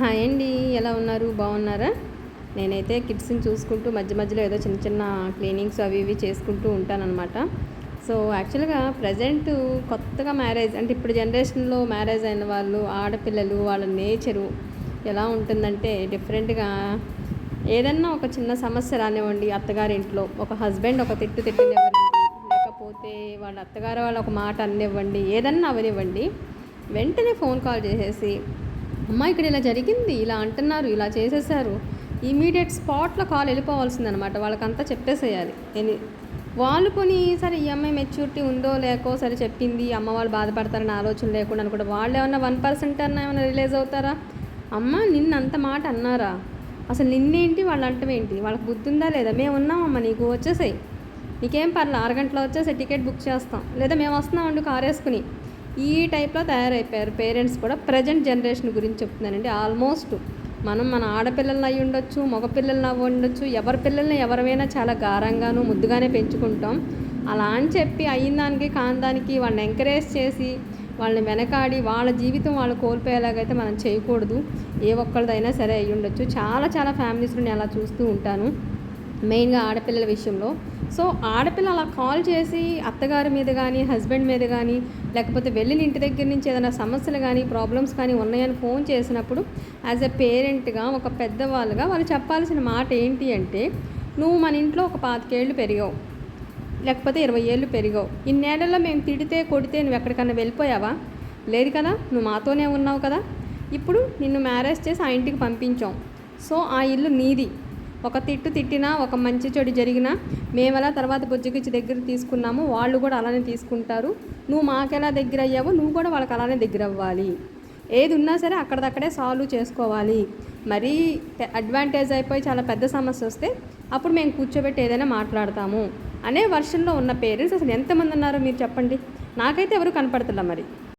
Hi అండి ఎలా ఉన్నారు? బాగున్నారా? నేనైతే కిడ్స్ని చూసుకుంటూ మధ్య మధ్యలో ఏదో చిన్న చిన్న క్లీనింగ్స్ అవి ఇవి చేసుకుంటూ ఉంటానన్నమాట. సో యాక్చువల్గా ప్రజెంట్ కొత్తగా మ్యారేజ్ అంటే ఇప్పుడు జనరేషన్లో మ్యారేజ్ అయిన వాళ్ళు ఆడపిల్లలు వాళ్ళ నేచరు ఎలా ఉంటుందంటే డిఫరెంట్గా ఏదన్నా ఒక చిన్న సమస్య రానివ్వండి అత్తగారింట్లో. ఒక హస్బెండ్ ఒక తిట్టు తిట్టినివ్వండి లేకపోతే వాళ్ళ అత్తగారు వాళ్ళ ఒక మాట అనివ్వండి ఏదన్నా అవనివ్వండి. వెంటనే ఫోన్ కాల్ చేసేసి అమ్మ ఇక్కడ ఇలా జరిగింది ఇలా అంటున్నారు ఇలా చేసేసారు ఇమీడియట్ స్పాట్లో కాల్ వెళ్ళిపోవాల్సిందనమాట వాళ్ళకంతా చెప్పేసేయాలి. ఎని వాళ్ళు కొని సరే ఈ అమ్మాయి మెచ్యూరిటీ ఉందో లేకో సరే చెప్పింది అమ్మ వాళ్ళు బాధపడతారని ఆలోచన లేకుండా అనుకుంటే వాళ్ళు ఏమన్నా వన్ పర్సెంట్ అన్నా ఏమైనా రిలీజ్ అవుతారా? అమ్మ నిన్న అంత మాట అన్నారా? అసలు నిన్నేంటి వాళ్ళు అంటమేంటి వాళ్ళకి బుద్ధి ఉందా లేదా? మేము ఉన్నామమ్మ నీకు వచ్చేసాయి. నీకేం పర్లేదు అరగంటలో వచ్చేసి టికెట్ బుక్ చేస్తాం. లేదా మేము వస్తున్నామండి కార్ వేసుకుని. ఈ టైప్లో తయారైపోయారు. పేరెంట్స్ కూడా ప్రజెంట్ జనరేషన్ గురించి చెప్తున్నానండి. ఆల్మోస్ట్ మనం మన ఆడపిల్లలను అయి ఉండొచ్చు మగపిల్లలను అవి ఉండొచ్చు ఎవరి పిల్లల్ని ఎవరైనా చాలా గారంగాను ముద్దుగానే పెంచుకుంటాం. అలా అని చెప్పి అయిన దానికి కాని దానికి వాళ్ళని ఎంకరేజ్ చేసి వాళ్ళని వెనకాడి వాళ్ళ జీవితం వాళ్ళు కోల్పోయేలాగైతే మనం చేయకూడదు. ఏ ఒక్కరిదైనా సరే అయ్యి ఉండొచ్చు. చాలా చాలా ఫ్యామిలీస్లో నేను అలా చూస్తూ ఉంటాను. మెయిన్గా ఆడపిల్లల విషయంలో. సో ఆడపిల్ల అలా కాల్ చేసి అత్తగారి మీద కానీ హస్బెండ్ మీద కానీ లేకపోతే వెళ్ళిన ఇంటి దగ్గర నుంచి ఏదైనా సమస్యలు కానీ ప్రాబ్లమ్స్ కానీ ఉన్నాయని ఫోన్ చేసినప్పుడు యాజ్ ఎ పేరెంట్గా ఒక పెద్దవాళ్ళుగా వాళ్ళు చెప్పాల్సిన మాట ఏంటి అంటే నువ్వు మన ఇంట్లో ఒక పాతికేళ్ళు పెరిగావు. లేకపోతే ఇరవై ఏళ్ళు పెరిగావు. ఇన్నేళ్ళలో మేము తిడితే కొడితే నువ్వు ఎక్కడికన్నా వెళ్ళిపోయావా? లేదు కదా నువ్వు మాతోనే ఉన్నావు కదా. ఇప్పుడు నిన్ను మ్యారేజ్ చేసి ఆ ఇంటికి పంపించాం. సో ఆ ఇల్లు నీది. ఒక తిట్టు తిట్టినా ఒక మంచి చెడు జరిగినా మేము అలా తర్వాత బుజ్జగిచ్చి దగ్గర తీసుకున్నాము వాళ్ళు కూడా అలానే తీసుకుంటారు. నువ్వు మాకెలా దగ్గర అయ్యావో నువ్వు కూడా వాళ్ళకి అలానే దగ్గర అవ్వాలి. ఏది ఉన్నా సరే అక్కడిదక్కడే సాల్వ్ చేసుకోవాలి. మరీ అడ్వాంటేజ్ అయిపోయి చాలా పెద్ద సమస్య వస్తే అప్పుడు మేము కూర్చోబెట్టి ఏదైనా మాట్లాడతాము. అనే వర్షన్లో ఉన్న పేరెంట్స్ అసలు ఎంతమంది ఉన్నారో మీరు చెప్పండి. నాకైతే ఎవరు కనపడతలే మరి.